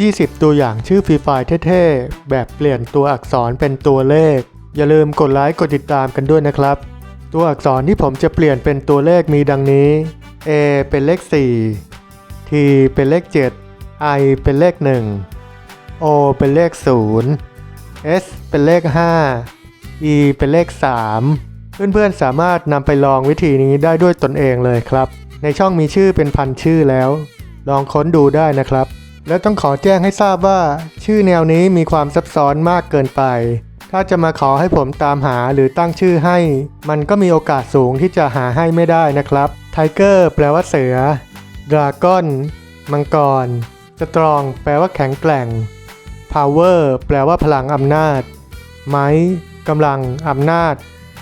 20 ตัวอย่างชื่อฟรีไฟล์เท่ๆ แบบเปลี่ยนตัวอักษรเป็นตัวเลข อย่าลืมกดไลค์กดติดตามกันด้วยนะครับ ตัวอักษรที่ผมจะเปลี่ยนเป็นตัวเลขมีดังนี้ A เป็นเลข 4 T เป็นเลข 7 I เป็นเลข 1 O เป็นเลข 0 S เป็นเลข 5 E เป็นเลข 3 เพื่อนๆสามารถนำไปลองวิธีนี้ได้ด้วยตนเองเลยครับ ในช่องมีชื่อเป็นพันชื่อแล้ว ลองค้นดูได้นะครับ แล้วต้องขอแจ้งให้ทราบว่า ชื่อแนวนี้มีความซับซ้อนมากเกินไป ถ้าจะมาขอให้ผมตามหาหรือตั้งชื่อให้ มันก็มีโอกาสสูงที่จะหาให้ไม่ได้นะครับไทเกอร์แปลว่าเสือดราก้อนมังกรสตรองแปลว่าแข็งแกร่ง power แปลว่าพลังอำนาจ ไม้กำลังอำนาจ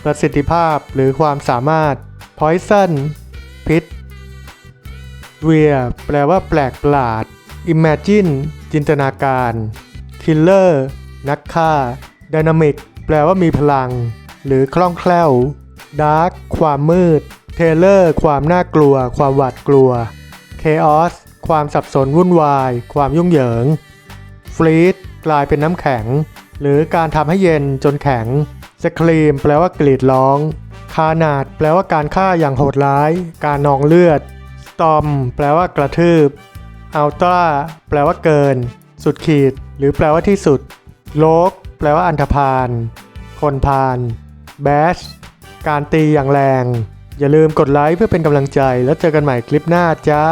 ประสิทธิภาพหรือความสามารถ poison พิษ weird แปลว่าแปลกประหลาด imagine จินตนาการ killer นักฆ่า dynamic แปลว่ามีพลัง หรือคล่องแคล่ว dark ความมืด terror ความน่ากลัว ความหวาดกลัว chaos ความสับสนวุ่นวาย ความยุ่งเหยิง freeze กลายเป็นน้ำแข็ง หรือการทำให้เย็นจนแข็ง scream แปลว่ากรีดร้องคานาดแปลว่าการฆ่าอย่างโหดร้าย การนองเลือด storm แปลว่ากระทืบ อัลตราแปลว่าเกิน สุดขีด หรือแปลว่าที่สุด โลก แปลว่าอันธพาล คนพาล แบช การตีอย่างแรง อย่าลืมกดไลค์เพื่อเป็นกำลังใจ แล้วเจอกันใหม่คลิปหน้าจ้า